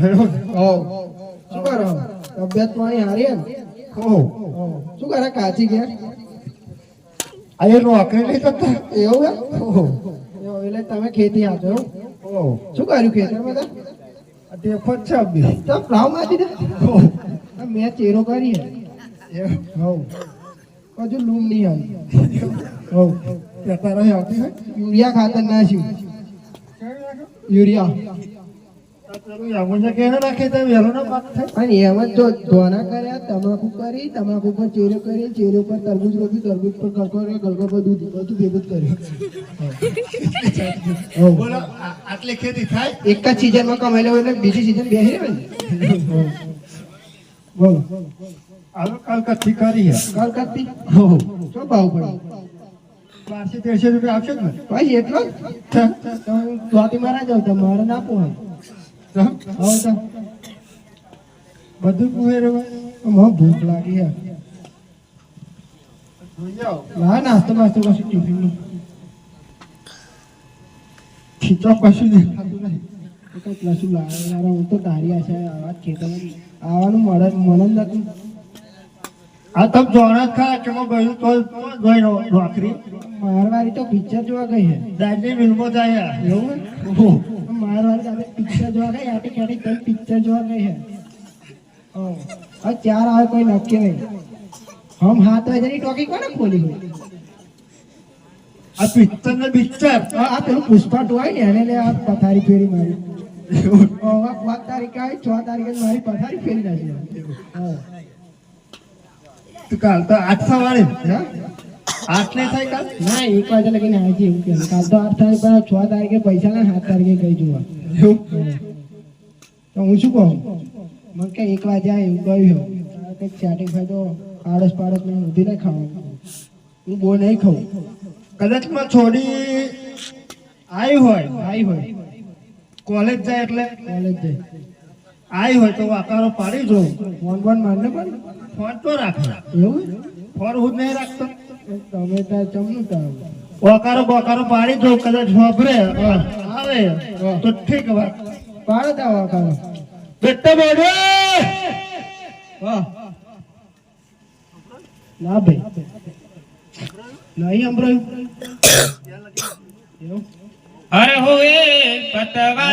શું કરો? તબિયત પાણી હારી ને? શું કરે? કાચી આજે નોકરી નહીં કરતા એવું એટલે તમે ખેતી એમ? શું કર્યું ખેતર બધા દેખો જ છે અભી તો પ્લાવ મારી દે મેં ચેરો કરી. હજુ લૂમ નહીં આવી. હવ આવતી હોય? યુરિયા ખાતર નાખ્યું? યુરિયા. એમ જ ધોના કર્યા તમાકુ કરી તમાકુ પર ચેરો કરી ચેરો પર તરબૂજ રોપ્યું તરબૂજ પર ગલકો પર દૂધ બધું ભેગું કર્યું. બોલો આટલી ખેતી થાય? એક જ સિઝનમાં કમાઈ લેવું એટલે બીજી સિઝન બેસી ને. બોલો. કરી હે કલકત્તી ઓહો શું ભાવ પડ્યો બારસો તેરસો રૂપિયા આવશે ને ભાઈ એટલો જ? તો મારા જાઉં તો મારે ના પોહાય. બધું કુહેર ભૂખ લાગી જોઈ નાસ્તો નાસ્તો કશું ટિફિન ખીચો કશું દેખાતું નહીં હું તો તારી આશા આવા ખેતરમાં આવવાનું મળે મને નતું આ તમ જોણા જ કે કે ગયું તો ગઈ નો મારવાડી તો પિક્ચર જોવા ગઈ હે દાદી મિલમાં જાય એવું મારવાડી પિક્ચર જોવા ગઈ આટી કાટી તઈ પિક્ચર જોવા ગઈ હે? હવે ચાર આવે કોઈ નક્કી નહીં. હમ હાથ વાગ્યાની ટોકી કોને ખોલી હોય? આ પિક્ચર ને પિક્ચર આ પેલું પુષ્પા ટુ હોય ને એને લે આ પથારી ફેરી મારી. પાંચ તારીખે આવી છ તારીખે મારી પથારી ફેરી નાખી. કાલ તો આઠ સવારે હા? આઠ ને થાય કાલ? ના એક વાગે લગીને આવી છે એવું કે કાલ તો આઠ તારીખ પર છ તારીખે પૈસા ના સાત તારીખે ગઈ જોવા. તો હું શું કહું? મને કે એક વાગે આવે એવું કહ્યું. કંઈક ચાટિંગ થાય તો આળસ પાડસ મને નહીં ખાવાનું હું બહુ નહીં ખાઉં. કદાચમાં છોડી આવી હોય આવી હોય. કોલેજ જાય એટલે? કોલેજ જાય. આવી હોય તો આકારો પાડી જો ફોન બોન મારને પણ? ફોન તો રાખે. એવું? ફોન હું જ નહીં રાખતો. ત્યાં ચમનું તાવ વાકારો બોકારો પાડી કદાચ વાપરે. આવે. તો ઠીક વાત. પાડો ત્યાં વાકારો બેટા બોડે ના ભાઈ. નહીં સંભળાયું અરે હોય પતવા.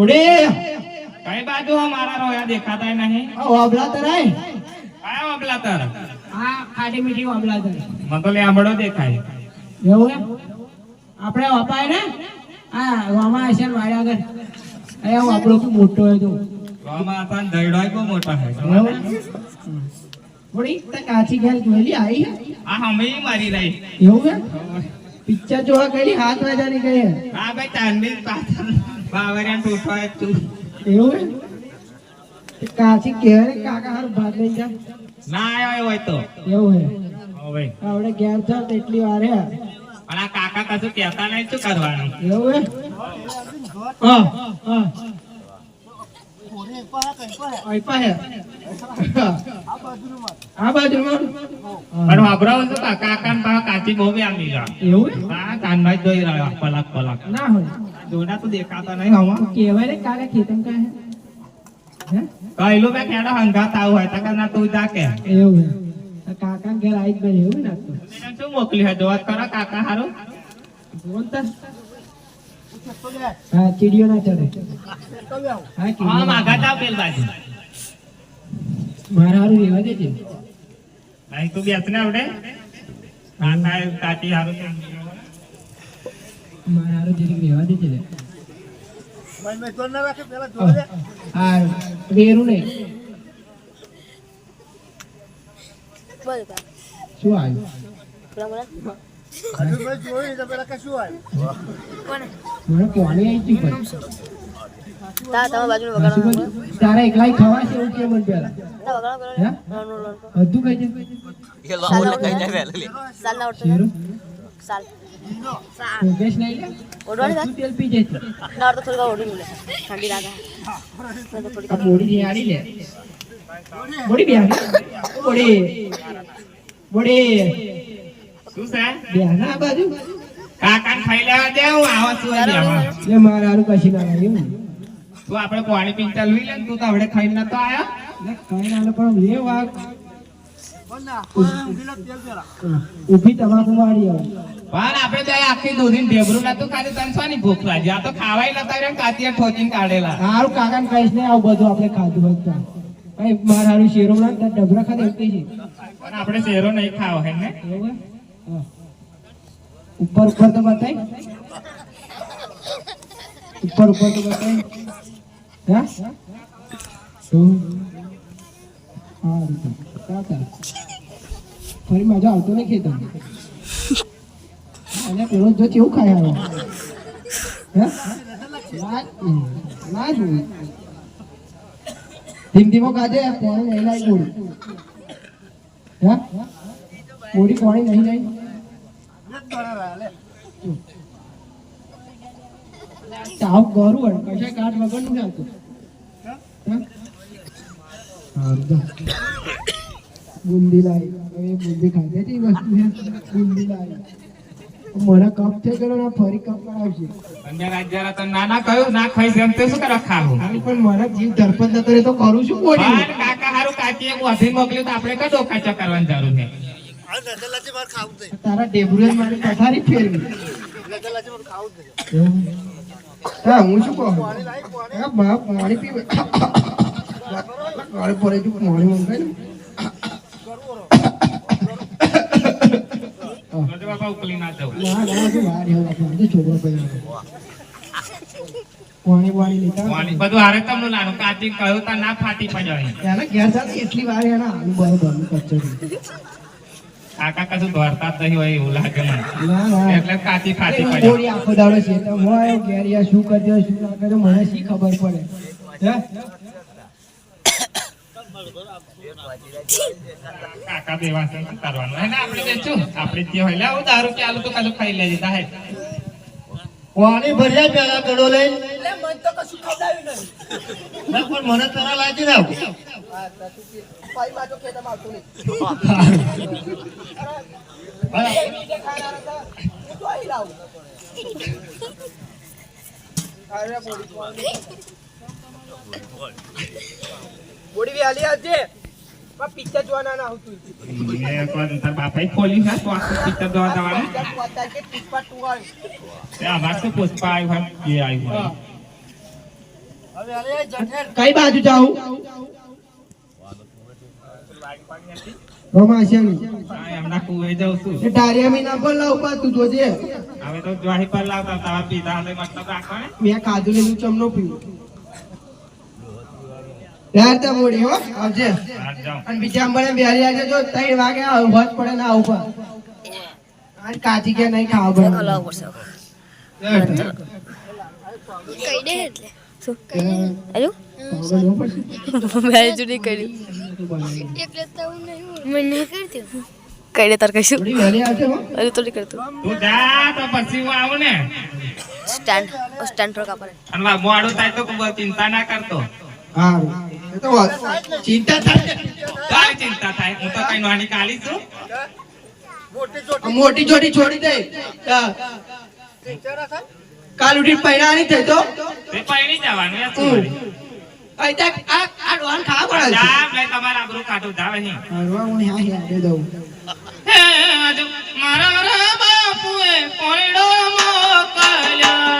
ઉડે. કઈ બાજુ મારા રોયા દેખાતા નહીં? આ ઓબલા તરાય આ ઓબલા તર આ ખાટી મીઠી ઓબલા તર મને તો લેમડો દેખાય. એવું આપણે વપાય ને? હા વામા હશે વાળા આગળ. અહીંયા આપણો ખૂબ મોટો હોય તો. વામા હતા ને દઈડોય બહુ મોટા છે થોડી તે કાચી ઘેર જોયેલી આવી હે? આ હમે મારી રહી. એવું એમ? પિક્ચર જોવા ગયેલી હાથ વાજાની ગઈ હા આ ભાઈ ચાંદી પાછળ. બાવરિયા ટૂટો તું એવું? કાચી ઘેર કાકા હારું ભાત લઈ જા. ના આવ્યો હોય તો. એવું હે? હો આપણે ઘેર એટલી વાર હે. પણ આ કાકા કશું કહેતા નહીં શું કરવાનું? એવું હે? હા. હા. આ પણ કાકા કાચી બહુ આમી એવું હા જોઈ રહ્યો પલક પલક ના હોય જોડા તો દેખાતા નહીં હવા કહેવાય ને કાકા ખેતમ કાંઈ હે? હે કહેલું મેં કેડો હંગાત હોય તો ના તું જા કે એવું કાકા ઘેર આવી જ એવું ને તો. શું મોકલી હે જોવા કરો કાકા હારું બોલ તાર. હા ચીડિયો ના ચડે હા. મારા હારું રહેવા દેજે તું આવડે કાકા હારું. મારા હારું જરીક રહેવા દેજે લે. હા વેરું નહીં. શું આવ્યું? તારે એકલાય ખવાય છે એવું કેમ પેલા. બધું કઈ. શેરું સાલ. સાલ. યોગેશ નહીં લે ઓઢવાની તેલ પી જાય છે. ના, તો થોડી વાર લે. ઠંડી લાગે. તો થોડી આ બોડી નિહાળી લે બોડી બિહારી બોડી બોડી શું છે બિહારના આ બાજુ કાકા ખાઈ લેવા હું આવા અહીં બેહવા. લે મારા કશી તું આપણે પાણી પીને ચાલવી લે તું તો આપણે ખાઈને નતો આયો લે કઈ ના પણ લે ઊભી તમાકુ વાળી પણ આપણે ત્યારે આખી દૂધી ઢેબરું નતું ખાધું તને શોની ભૂખ લાગી? આ તો ખાવાય નતા રહ્યા કાતિયા ઠોકીને કાઢેલા. સારું કાકા ને કહીશ ને આવું બધું આપણે ખાધું હોય તો. કઈ મારા હારું શેરો ના ડબરા ખાધે એવું છે પણ આપણે શેરો નહીં ખાવ હે ને. ઉપર ઉપર તો બતાય. ઉપર ઉપર તો બતાય. હા? હા. ફરી મજા આવતો નહીં ખેતર. અને પેલો જો કેવું ખાય હે? ના જોયું ધીમ ધીમો કાજે કોણે નહીં લાવી ગોળી. હે? ગોળી કોણે નહીં લાવી ચાવ ગરું હોય, કશે કાટ વગરનું આવતું. બુંદી લાવી હવે બુંદી ખાધે છે વસ્તુ છે બુંદી લાવી મને કપ છે કે ના ફરી કપ કરાવશે અને રાજ્યરા તો ના ના કહ્યું ના ખાઈશ જેમ તે શું કરવા ખાવું? પણ મારા જીવ ધરપત ન કરે તો કરું છું કોડી પણ કાકા હારું કાચી એક વધી મોકલ્યું તો આપણે કદો કાચા કરવાની જરૂર છે? તારા ડેબ્રુએ મારી પથારી ફેરવી? હા હું શું કહું? પાણી પીવે. પડે છે પાણી મંગાય ને. બધું બાપા ઉકલી ના જવું ના ના હજુ વાર કચ્ચરી કાકા કશું ધોરતા જ નહીં હોય એવું લાગે એટલે કાચી ફાટી પડે બોરી આખો હું શું કરજો શું ના કરજો મને શી ખબર પડે હે કાકા બેવા છે કરવાનું હે ને આપણે બેચું આપણે જે હોય લે દારૂ કે આલુ તો કશું ખાઈ લેજે તાહે પાણી ભર્યા પેલા ગળો લઈ ના, પણ મને તરા લાગી ના આવજે. પિક્ચર જોવાના ના આવતું એ કોણ તાર બાપાએ ખોલી છે તો આખું પિક્ચર જોવા જવાનું. તે આભાર તો પુષ્પા આવ્યું હોય એ આવ્યું હોય. કઈ બાજુ જાઉં? રોમાશિયાની. એમના કુવે જાઉં છું. એ ઢારિયા મી ના બોલાવ તું જોજે. હવે તો જ્વાહી પર લાવતા તારા પીધા હશે મતલબ રાખો મેં કાજુ ને હું ચમનો પીવું. યાર બોડી હો. આવજે. અને બીજા મળે બિહારી આજે જો ત્રણ વાગે આવું હોત પડે ના આવું પા આજ કાચી કે નહીં ખાવા પડે. પડશે. કઈ દે એટલે. હેલો મેં જુદી કર્યું મને કરતી. કઈ દે તાર કહીશું થોડી વહેલી આવજે હો. હજુ તો નહીં કરતું તું જા તો પછી હું આવું ને. સ્ટેન્ડ સ્ટેન્ડ પર કાપડ. મોડું થાય તો ચિંતા ના કરતો. મોટી જોડી છોડી દે. કાલ ઉઠી પૈણાની થઈ તો? મારા રે બાપુએ કોરડો મોકલ્યા